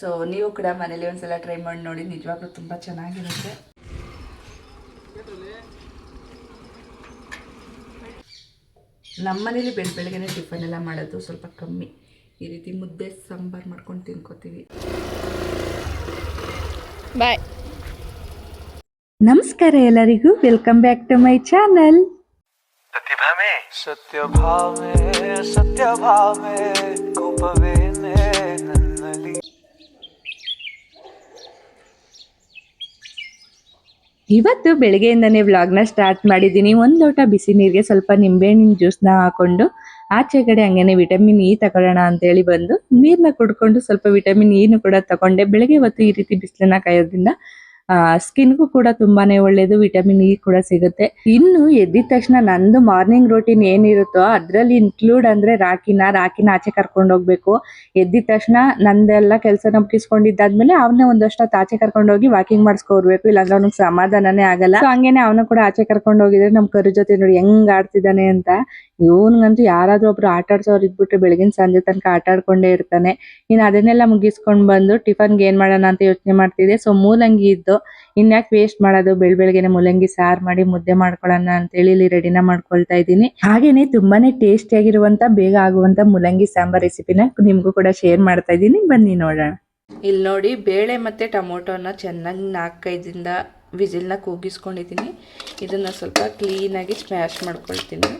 So ನೀವು ಕೂಡ ಮನೇಲಿ ಒಂದ್ಸಲ ಟ್ರೈ ಮಾಡಿ ನೋಡಿ. ನಿಜವಾಗ್ಲೂ ತುಂಬ ಚೆನ್ನಾಗಿರುತ್ತೆ. ನಮ್ಮ ಮನೇಲಿ ಬೆಳ್ ಬೆಳಗ್ಗೆ ಟಿಫನ್ ಎಲ್ಲ ಮಾಡೋದು ಸ್ವಲ್ಪ ಕಮ್ಮಿ. ಈ ರೀತಿ ಮುದ್ದೆ ಸಾಂಬಾರ್ ಮಾಡ್ಕೊಂಡು ತಿನ್ಕೋತೀವಿ. ಬಾಯ್ ನಮಸ್ಕಾರ ಎಲ್ಲರಿಗೂ. Welcome back to my channel ಸತ್ಯ ಭಾವವೆ ಸತ್ಯಭಾಮೆ ಇವತ್ತು ಬೆಳಗ್ಗೆಯಿಂದನೇ ವ್ಲಾಗ್ನ ಸ್ಟಾರ್ಟ್ ಮಾಡಿದ್ದೀನಿ. ಒಂದು ಲೋಟ ಬಿಸಿ ನೀರಿಗೆ ಸ್ವಲ್ಪ ನಿಂಬೆಹಣ್ಣಿನ ಜ್ಯೂಸ್ನ ಹಾಕೊಂಡು, ಆಚೆ ಕಡೆ ಹಂಗೇನೆ ವಿಟಮಿನ್ ಇ ತಗೊಳ್ಳೋಣ ಅಂತೇಳಿ ಬಂದು ನೀರನ್ನ ಕುಡ್ಕೊಂಡು ಸ್ವಲ್ಪ ವಿಟಮಿನ್ ಇನು ಕೂಡ ತಗೊಂಡೆ. ಬೆಳಗ್ಗೆ ಹೊತ್ತು ಈ ರೀತಿ ಬಿಸಿಲನ್ನ ಕಾಯೋದ್ರಿಂದ ಸ್ಕಿನ್ಗೂ ಕೂಡ ತುಂಬಾನೇ ಒಳ್ಳೇದು, ವಿಟಮಿನ್ ಇ ಕೂಡ ಸಿಗುತ್ತೆ. ಇನ್ನು ಎದ್ದಿದ ತಕ್ಷಣ ನಂದು ಮಾರ್ನಿಂಗ್ ರೊಟೀನ್ ಏನಿರುತ್ತೋ ಅದ್ರಲ್ಲಿ ಇನ್ಕ್ಲೂಡ್ ಅಂದ್ರೆ ರಾಕಿನ ರಾಕಿನ ಆಚೆ ಕರ್ಕೊಂಡು ಹೋಗ್ಬೇಕು. ಎದ್ದಿದ ತಕ್ಷಣ ನಂದೆಲ್ಲ ಕೆಲಸ ಮುಗಿಸ್ಕೊಂಡಿದ್ದಾದ್ಮೇಲೆ ಅವನೇ ಒಂದಷ್ಟು ಆಚೆ ಕರ್ಕೊಂಡು ಹೋಗಿ ವಾಕಿಂಗ್ ಮಾಡಿಸ್ಕೋರ್ಬೇಕು ಇಲ್ಲಾಂದ್ರೆ ಅವ್ನಿಗೆ ಸಮಾಧಾನನೇ ಆಗಲ್ಲ. ಹಂಗೇನೆ ಅವನು ಕೂಡ ಆಚೆ ಕರ್ಕೊಂಡು ಹೋಗಿದ್ರೆ ನಮ್ ಕರು ಜೊತೆ ನೋಡಿ ಹೆಂಗ್ ಆಡ್ತಿದ್ದಾನೆ ಅಂತ ಇವನ್ಗಂತೂ ಯಾರಾದ್ರೂ ಒಬ್ರು ಆಟ ಆಡ್ಸೋರು ಇದ್ಬಿಟ್ರೆ ಬೆಳಗಿನ ಸಂಜೆ ತನಕ ಆಟ ಆಡ್ಕೊಂಡೇ ಇರ್ತಾನೆ. ಇನ್ ಅದನ್ನೆಲ್ಲ ಮುಗಿಸ್ಕೊಂಡ್ ಬಂದು ಟಿಫನ್ಗೆ ಏನ್ ಮಾಡೋಣ ಅಂತ ಯೋಚನೆ ಮಾಡ್ತಿದ್ದೆ. ಸೊ ಮೂಲಂಗಿ ಇದ್ದು ಇನ್ಯಾಕ್ ವೇಸ್ಟ್ ಮಾಡೋದು? ಬೆಳ್ ಬೆಳಗ್ಗೆನೆ ಮೂಲಂಗಿ, ಸಾರ್ ಮಾಡಿ ಮುದ್ದೆ ಮಾಡ್ಕೊಳ್ಳೋಣ ಅಂತೇಳಿ ಇಲ್ಲಿ ರೆಡಿನ ಮಾಡ್ಕೊಳ್ತಾ ಇದ್ದೀನಿ. ಹಾಗೇನೆ ತುಂಬಾನೇ ಟೇಸ್ಟಿ ಆಗಿರುವಂತ, ಬೇಗ ಆಗುವಂತ ಮೂಲಂಗಿ ಸಾಂಬಾರ್ ರೆಸಿಪಿನ ನಿಮ್ಗೂ ಕೂಡ ಶೇರ್ ಮಾಡ್ತಾ ಇದ್ದೀನಿ. ಬನ್ನಿ ನೋಡೋಣ. ಇಲ್ಲಿ ನೋಡಿ ಬೇಳೆ ಮತ್ತೆ ಟೊಮೊಟೊನ ಚೆನ್ನಾಗಿ ನಾಲ್ಕೈದಿಂದ ವಿಜಿಲ್ನ ಕೂಗಿಸ್ಕೊಂಡಿದ್ದೀನಿ. ಇದನ್ನು ಸ್ವಲ್ಪ ಕ್ಲೀನಾಗಿ ಸ್ಮ್ಯಾಶ್ ಮಾಡ್ಕೊಳ್ತೀನಿ.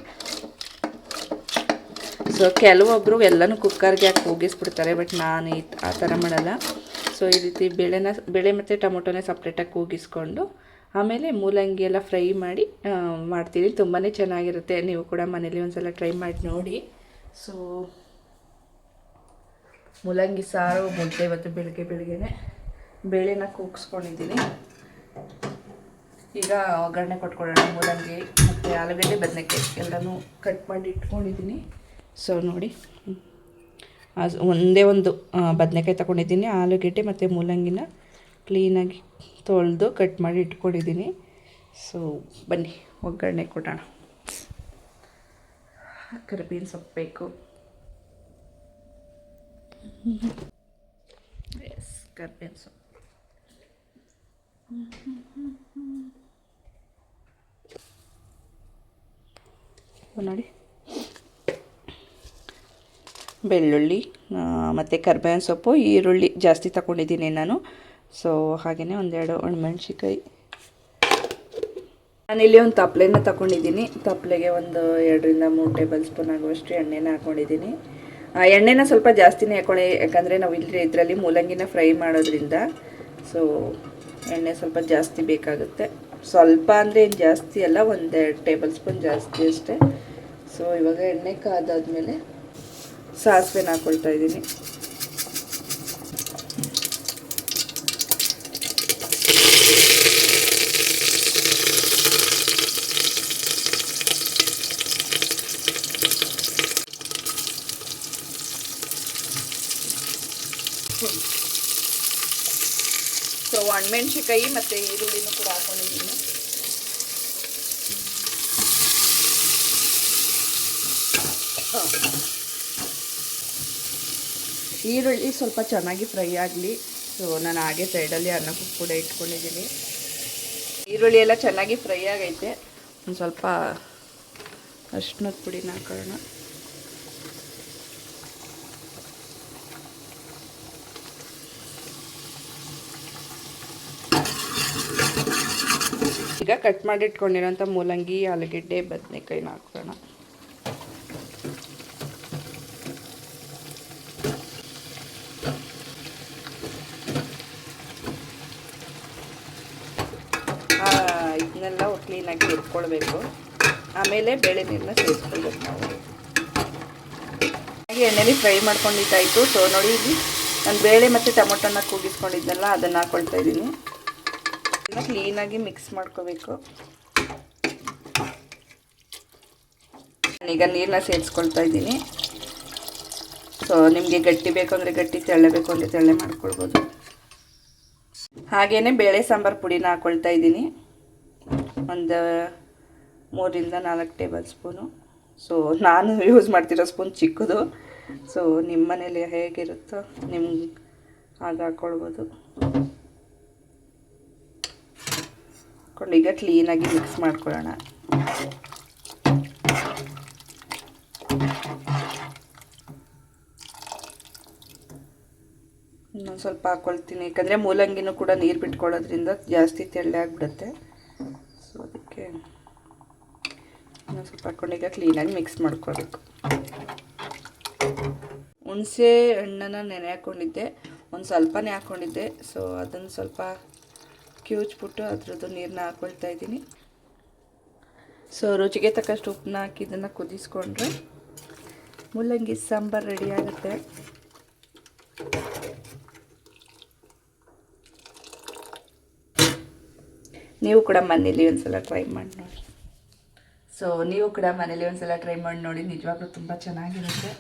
ಸೊ ಕೆಲವೊಬ್ಬರು ಎಲ್ಲನೂ ಕುಕ್ಕರ್ಗೆ ಹಾಕಿ ಕೂಗಿಸ್ಬಿಡ್ತಾರೆ ಬಟ್ ನಾನು ಈ ಆ ಥರ ಮಾಡಲ್ಲ. ಸೊ ಈ ರೀತಿ ಬೇಳೆನ, ಬೇಳೆ ಮತ್ತು ಟೊಮೊಟೊನೇ ಸಪ್ರೇಟಾಗಿ ಕೂಗಿಸ್ಕೊಂಡು, ಆಮೇಲೆ ಮೂಲಂಗಿ ಎಲ್ಲ ಫ್ರೈ ಮಾಡಿ ಮಾಡ್ತೀನಿ. ತುಂಬಾ ಚೆನ್ನಾಗಿರುತ್ತೆ. ನೀವು ಕೂಡ ಮನೇಲಿ ಒಂದು ಸಲ ಟ್ರೈ ಮಾಡಿ ನೋಡಿ. ಸೊ ಮೂಲಂಗಿ, ಸಾರು, ಮುದ್ದೆ ಇವತ್ತು ಬೆಳಗ್ಗೆ, ಬೆಳಗ್ಗೆನೆ ಬೇಳೆನ ಕೂಗಿಸ್ಕೊಂಡಿದ್ದೀನಿ. ಈಗ ಒಗ್ಗರಣೆ ಕೊಟ್ಕೊಳ್ಳೋಣ ಮೂಲಂಗಿ ಮತ್ತು ಆಲೂಗಡ್ಡೆ ಬದನೆಕಾಯಿ ಎಲ್ಲನೂ ಕಟ್ ಮಾಡಿ ಇಟ್ಕೊಂಡಿದ್ದೀನಿ. ಸೊ ನೋಡಿ. ಒಂದೇ ಒಂದು ಬದನೆಕಾಯಿ ತಗೊಂಡಿದ್ದೀನಿ. ಆಲೂಗೆಡ್ಡೆ ಮತ್ತು ಮೂಲಂಗಿನ ಕ್ಲೀನಾಗಿ ತೊಳೆದು ಕಟ್ ಮಾಡಿ ಇಟ್ಕೊಂಡಿದ್ದೀನಿ. ಸೊ ಬನ್ನಿ, ಒಗ್ಗರಣೆ ಕೊಡೋಣ. ಕರಿಬೇವಿನ ಸೊಪ್ಪು ಬೇಕು. ಎಸ್ ಕರಿಬೇವಿನ ಸೊಪ್ಪು. ನೋಡಿ. ಬೆಳ್ಳುಳ್ಳಿ ಮತ್ತು ಕರ್ಬೇವಿನ ಸೊಪ್ಪು, ಈರುಳ್ಳಿ ಜಾಸ್ತಿ ತಗೊಂಡಿದ್ದೀನಿ ನಾನು. ಸೊ ಹಾಗೆಯೇ ಒಂದೆರಡು ಒಣಮೆಣ್ಸಿಕಾಯಿ ನಾನಿಲ್ಲಿ ಒಂದು ತಪ್ಪಲೆನ ತಗೊಂಡಿದ್ದೀನಿ. ತಪ್ಪಲೆಗೆ ಒಂದು ಎರಡರಿಂದ ಮೂರು ಟೇಬಲ್ ಸ್ಪೂನ್ ಆಗುವಷ್ಟು ಎಣ್ಣೆನ ಹಾಕ್ಕೊಂಡಿದ್ದೀನಿ ಆ, ಎಣ್ಣೆನ ಸ್ವಲ್ಪ ಜಾಸ್ತಿನೇ ಹಾಕೊಳ್ಳಿ. ಯಾಕಂದರೆ ನಾವು ಇಲ್ಲಿ ಇದರಲ್ಲಿ ಮೂಲಂಗಿನ ಫ್ರೈ ಮಾಡೋದ್ರಿಂದ. ಸೊ ಎಣ್ಣೆ ಸ್ವಲ್ಪ ಜಾಸ್ತಿ ಬೇಕಾಗುತ್ತೆ. ಸ್ವಲ್ಪ ಅಂದರೆ ಏನು ಜಾಸ್ತಿ ಅಲ್ಲ, ಒಂದೆರಡು ಟೇಬಲ್ ಸ್ಪೂನ್ ಜಾಸ್ತಿ ಅಷ್ಟೇ. ಸೊ ಇವಾಗ ಎಣ್ಣೆ ಕಾದಾದ್ಮೇಲೆ ಸಾಸಿವೆನ ಹಾಕ್ಕೊಳ್ತಾ ಇದ್ದೀನಿ. ಸೊ ಒಣಮೆಣ್ಸಿಕಾಯಿ ಮತ್ತು ಈರುಳ್ಳಿನೂ ಕೂಡ ಹಾಕೊಂಡಿದ್ದೀನಿ. ಈರುಳ್ಳಿ ಸ್ವಲ್ಪ ಚೆನ್ನಾಗಿ ಫ್ರೈ ಆಗಲಿ. ಸೊ ನಾನು ಹಾಗೆ ಸೈಡಲ್ಲಿ ಅನ್ನಕ್ಕೂ ಕೂಡ ಇಟ್ಕೊಂಡಿದ್ದೀನಿ. ಈರುಳ್ಳಿ ಎಲ್ಲ ಚೆನ್ನಾಗಿ ಫ್ರೈ ಆಗೈತೆ. ಒಂದು ಸ್ವಲ್ಪ ಅರ್ಶಿನದ ಪುಡಿನ ಹಾಕೋಣ. ಈಗ ಕಟ್ ಮಾಡಿಟ್ಕೊಂಡಿರೋಂಥ ಮೂಲಂಗಿ, ಆಲೂಗೆಡ್ಡೆ, ಬದನೆಕಾಯಿನ ಹಾಕೋಣ. ಇಟ್ಕೊಳ್ಬೇಕು ಆಮೇಲೆ ಬೇಳೆ ನೀರನ್ನ ಸೇರಿಸ್ಕೊಳ್ಬೇಕು ಹಾಗೆ ಎಣ್ಣೆಲಿ ಫ್ರೈ ಮಾಡ್ಕೊಂಡಿದ್ದಾಯಿತು ಸೊ, ನೋಡಿ ಇಲ್ಲಿ ನಾನು ಬೇಳೆ ಮತ್ತು ಟೊಮೊಟೊನ ಕೂಗಿಸ್ಕೊಂಡಿದ್ನಲ್ಲ ಅದನ್ನು ಹಾಕ್ಕೊಳ್ತಾ ಇದ್ದೀನಿ. ಕ್ಲೀನಾಗಿ ಮಿಕ್ಸ್ ಮಾಡ್ಕೋಬೇಕು. ಈಗ ನೀರನ್ನ ಸೇರಿಸ್ಕೊಳ್ತಾ ಇದ್ದೀನಿ. ಸೊ, ನಿಮಗೆ ಗಟ್ಟಿ ಬೇಕು ಅಂದರೆ ಗಟ್ಟಿ, ತೆಳ್ಳೆ ಬೇಕು ಅಂದರೆ ತೆಳ್ಳೆ ಮಾಡ್ಕೊಳ್ಬೋದು. ಹಾಗೆಯೇ ಬೇಳೆ ಸಾಂಬಾರು ಪುಡಿನ ಹಾಕ್ಕೊಳ್ತಾ ಇದ್ದೀನಿ. ಒಂದು ಮೂರಿಂದ ನಾಲ್ಕು ಟೇಬಲ್ ಸ್ಪೂನು. ಸೊ ನಾನು ಯೂಸ್ ಮಾಡ್ತಿರೋ ಸ್ಪೂನ್ ಚಿಕ್ಕದು. ಸೊ ನಿಮ್ಮ ಮನೇಲಿ ಹೇಗಿರುತ್ತೋ ನಿಮ್ಗೆ ಆಗ ಹಾಕ್ಕೊಳ್ಬೋದು ಹಾಕೊಂಡು ಈಗ ಕ್ಲೀನಾಗಿ ಮಿಕ್ಸ್ ಮಾಡ್ಕೊಳ್ಳೋಣ. ಇನ್ನೊಂದು ಸ್ವಲ್ಪ ಹಾಕ್ಕೊಳ್ತೀನಿ ಯಾಕಂದರೆ ಮೂಲಂಗಿನೂ ಕೂಡ ನೀರು ಬಿಟ್ಕೊಳ್ಳೋದ್ರಿಂದ ಜಾಸ್ತಿ ತೆಳ್ಳೆ ಆಗಿಬಿಡುತ್ತೆ. ಸೊ ಅದಕ್ಕೆ ಇನ್ನೊಂದು ಸ್ವಲ್ಪ ಹಾಕ್ಕೊಂಡು ಈಗ ಕ್ಲೀನಾಗಿ ಮಿಕ್ಸ್ ಮಾಡ್ಕೊಳ್ಬೇಕು. ಹುಣಸೆ ಹಣ್ಣನ್ನು ನೆನೆ ಹಾಕ್ಕೊಂಡಿದ್ದೆ ಒಂದು ಸ್ವಲ್ಪನೇ ಹಾಕ್ಕೊಂಡಿದ್ದೆ ಸೊ ಅದನ್ನು ಸ್ವಲ್ಪ ಕಿವುಚ್ಬಿಟ್ಟು ಅದರದ್ದು ನೀರನ್ನ ಹಾಕ್ಕೊಳ್ತಾ ಇದ್ದೀನಿ. ಸೊ ರುಚಿಗೆ ತಕ್ಕಷ್ಟು ಉಪ್ಪನ್ನ ಹಾಕಿ ಇದನ್ನು ಕುದಿಸ್ಕೊಂಡ್ರೆ ಮೂಲಂಗಿ ಸಾಂಬಾರು ರೆಡಿ ಆಗುತ್ತೆ. ನೀವು ಕೂಡ ಮನೇಲಿ ಒಂದ್ಸಲ ಟ್ರೈ ಮಾಡಿ ನೋಡಿ ಸೊ ನೀವು ಕೂಡ ಮನೇಲಿ ಒಂದ್ಸಲ ಟ್ರೈ ಮಾಡಿ ನೋಡಿ. ನಿಜವಾಗ್ಲೂ ತುಂಬ ಚೆನ್ನಾಗಿರುತ್ತೆ.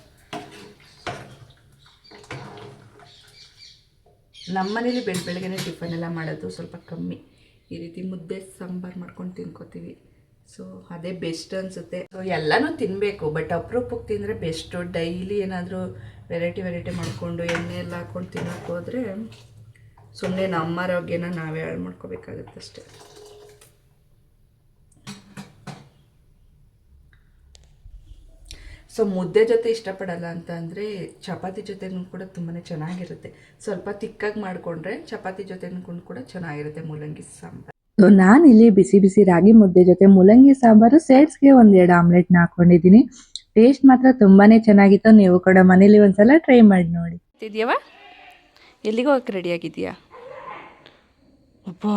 ನಮ್ಮ ಮನೇಲಿ ಬೆಳ್, ಬೆಳಗ್ಗೆನೆ ಟಿಫನ್ ಎಲ್ಲ ಮಾಡೋದು ಸ್ವಲ್ಪ ಕಮ್ಮಿ. ಈ ರೀತಿ ಮುದ್ದೆ, ಸಾಂಬಾರು ಮಾಡ್ಕೊಂಡು ತಿನ್ಕೋತೀವಿ. ಸೊ ಅದೇ ಬೆಸ್ಟ್ ಅನಿಸುತ್ತೆ. ಸೊ ಎಲ್ಲನೂ ತಿನ್ನಬೇಕು ಬಟ್ ಅಪರೂಪಕ್ಕೆ ತಿಂದರೆ ಬೆಸ್ಟು ಡೈಲಿ ಏನಾದರೂ ವೆರೈಟಿ ವೆರೈಟಿ ಮಾಡಿಕೊಂಡು ಎಣ್ಣೆ ಎಲ್ಲ ಹಾಕ್ಕೊಂಡು ತಿನ್ನೋಕೆ ಹೋದರೆ ಸುಮ್ಮನೆ ನಮ್ಮ ಆರೋಗ್ಯನ ನಾವೇ ಹಾಳು ಮಾಡ್ಕೋಬೇಕಾಗತ್ತೆ ಅಷ್ಟೇ. ಸೊ ಮುದ್ದೆ ಜೊತೆ ಇಷ್ಟಪಡಲ್ಲ ಅಂತ ಅಂದರೆ ಚಪಾತಿ ಜೊತೆನೂ ಕೂಡ ತುಂಬಾ ಚೆನ್ನಾಗಿರುತ್ತೆ. ಸ್ವಲ್ಪ ತಿಕ್ಕಾಗಿ ಮಾಡಿಕೊಂಡ್ರೆ ಚಪಾತಿ ಜೊತೆನೂ ಕೂಡ ಚೆನ್ನಾಗಿರುತ್ತೆ ಮೂಲಂಗಿ ಸಾಂಬಾರು. ಸೊ ನಾನಿಲ್ಲಿ ಬಿಸಿ ಬಿಸಿ ರಾಗಿ ಮುದ್ದೆ ಜೊತೆ ಮೂಲಂಗಿ ಸಾಂಬಾರು ಸೇಡ್ಸ್ಗೆ ಒಂದೆರಡು ಆಮ್ಲೆಟ್ನ ಹಾಕೊಂಡಿದ್ದೀನಿ. ಟೇಸ್ಟ್ ಮಾತ್ರ ತುಂಬಾ ಚೆನ್ನಾಗಿತ್ತು. ನೀವು ಕೂಡ ಮನೇಲಿ ಒಂದ್ಸಲ ಟ್ರೈ ಮಾಡಿ ನೋಡಿ. ಇದೆಯವಾ ಎಲ್ಲಿಗೆ ಹೋಗಕ್ಕೆ ರೆಡಿ ಆಗಿದೆಯಾ ಅಬ್ಬಾ!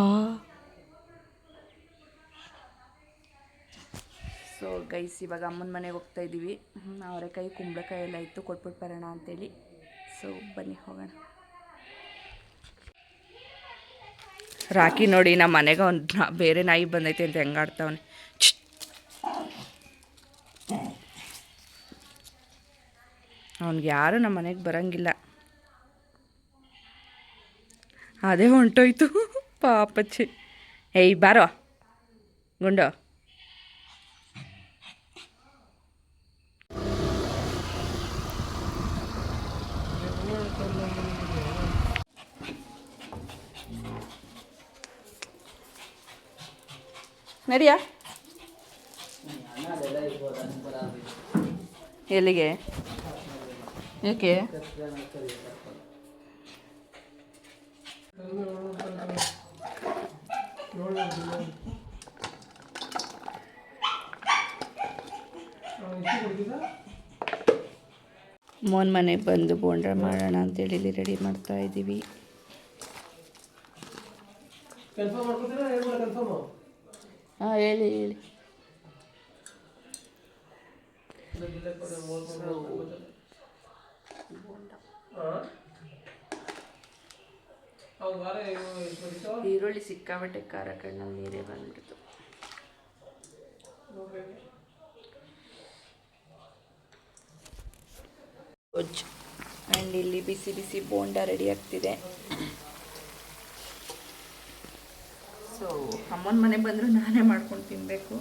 ಸೊ ಗೈಸ್ ಇವಾಗ ಅಮ್ಮನ ಮನೆಗೆ ಹೋಗ್ತಾ ಇದ್ದೀವಿ. ಅವರೆಕಾಯಿ, ಕುಂಬಳಕಾಯಿ ಎಲ್ಲ ಇತ್ತು ಕೊಟ್ಬಿಟ್ಟು ಬರೋಣ ಅಂತೇಳಿ. ಸೊ ಬನ್ನಿ, ಹೋಗೋಣ. ರಾಕಿ ನೋಡಿ, ನಮ್ಮ ಮನೆಗೆ ಒಂದು ಬೇರೆ ನಾಯಿ ಬಂದೈತೆ ಅಂತ ಹೆಂಗಾಡ್ತಾವನೆ ಅವ್ನಿಗೆ ಯಾರು ನಮ್ಮ ಮನೆಗೆ ಬರಂಗಿಲ್ಲ. ಅದೇ ಹೊಂಟೋಯ್ತು. ಪಾಪಚ್ಚಿ. ಏಯ್, ಬಾರೋ. ಗುಂಡು. ನಡಿಯಾ? ಎಲ್ಲಿಗೆ? ಏಕೆ? ಮೋನ್ ಮನೆಗೆ ಬಂದು ಬೋಂಡ ಮಾಡೋಣ ಅಂತೇಳಿ ಇಲ್ಲಿ ರೆಡಿ ಮಾಡ್ತಾ ಇದ್ದೀವಿ. ಹಾಂ, ಹೇಳಿ ಹೇಳಿ. ಈರುಳ್ಳಿ ಸಿಕ್ಕಾಬಟ್ಟೆ ಖಾರ ಕಣ್ಣು ನೀರೇ ಬಂದ್ಬಿಡ್ತು. ಅಂಡ್ ಇಲ್ಲಿ ಬಿಸಿ ಬಿಸಿ ಬೋಂಡ ರೆಡಿ ಆಗ್ತಿದೆ. ಸೊ, ಅಮ್ಮನ ಮನೆ ಬಂದರೂ ನಾನೇ ಮಾಡ್ಕೊಂಡು ತಿನ್ನಬೇಕು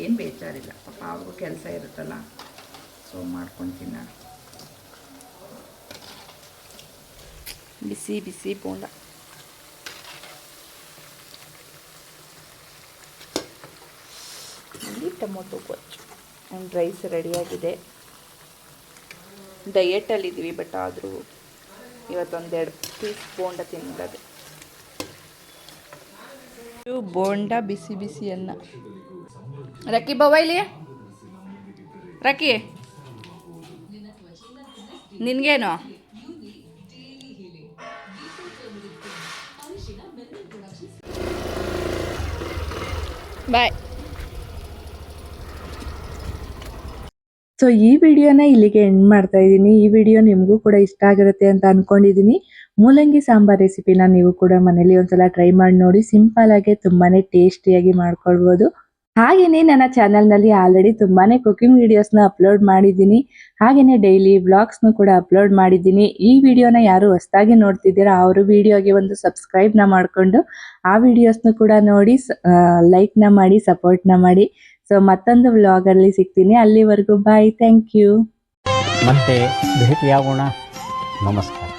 ಏನು ಬೇಜಾರಿಲ್ಲ. ಪಾಪ ಅವ್ರಿಗೂ ಕೆಲಸ ಇರುತ್ತಲ್ಲ, ಸೊ ಮಾಡ್ಕೊಂಡು ತಿನ್ನೋಣ. ಬಿಸಿ ಬಿಸಿ ಬೋಂಡ. ಟೊಮೊಟೊ ಗೊಜ್ಜು. ಆ್ಯಂಡ್ ರೈಸ್ ರೆಡಿಯಾಗಿದೆ ಡಯೆಟಲ್ಲಿದ್ದೀವಿ ಬಟ್ ಆದರೂ ಇವತ್ತೊಂದೆರಡು ಪೀಸ್ ಬೋಂಡ ತಿನ್ನೋದು. ಬೋಂಡ ಬಿಸಿ ಬಿಸಿ ಅನ್ನ. ರಕ್ಕಿ ಬಾವ ಇಲ್ಲಿ? ರಕ್ಕಿ? ನಿನಗೇನು? ಬಾಯ್. ಸೊ ಈ ವಿಡಿಯೋನ ಇಲ್ಲಿಗೆ ಎಂಡ್ ಮಾಡ್ತಾ ಇದ್ದೀನಿ. ಈ ವಿಡಿಯೋ ನಿಮಗೂ ಕೂಡ ಇಷ್ಟ ಆಗಿರುತ್ತೆ ಅಂತ ಅನ್ಕೊಂಡಿದ್ದೀನಿ. ಮೂಲಂಗಿ ಸಾಂಬಾರ್ ರೆಸಿಪಿನ ನೀವು ಕೂಡ ಮನೇಲಿ ಒಂದ್ಸಲ ಟ್ರೈ ಮಾಡಿ ನೋಡಿ ಸಿಂಪಲ್ ಆಗಿ ತುಂಬಾನೇ ಟೇಸ್ಟಿಯಾಗಿ ಮಾಡ್ಕೊಳ್ಬೋದು. ಹಾಗೇನೆ ನನ್ನ ಚಾನಲ್ನಲ್ಲಿ ಆಲ್ರೆಡಿ ತುಂಬಾನೇ ಕುಕಿಂಗ್ ವಿಡಿಯೋಸ್ನ ಅಪ್ಲೋಡ್ ಮಾಡಿದ್ದೀನಿ. ಹಾಗೇನೆ ಡೈಲಿ ವ್ಲಾಗ್ಸ್ನು ಕೂಡ ಅಪ್ಲೋಡ್ ಮಾಡಿದ್ದೀನಿ. ಈ ವಿಡಿಯೋನ ಯಾರು ಹೊಸದಾಗಿ ನೋಡ್ತಿದ್ದೀರಾ, ಅವರು ವಿಡಿಯೋಗೆ ಒಂದು ಸಬ್ಸ್ಕ್ರೈಬ್ನ ಮಾಡಿಕೊಂಡು, ಆ ವಿಡಿಯೋಸ್ನು ಕೂಡ ನೋಡಿ ಲೈಕ್ನ ಮಾಡಿ ಸಪೋರ್ಟ್ನ ಮಾಡಿ. ಸೊ ಮತ್ತೊಂದು ವ್ಲಾಗಲ್ಲಿ ಸಿಗ್ತೀನಿ. ಅಲ್ಲಿವರೆಗೂ ಬಾಯ್ ಥ್ಯಾಂಕ್ ಯು ಮತ್ತೆ ಭೇಟಿಯಾಗೋಣ ನಮಸ್ಕಾರ.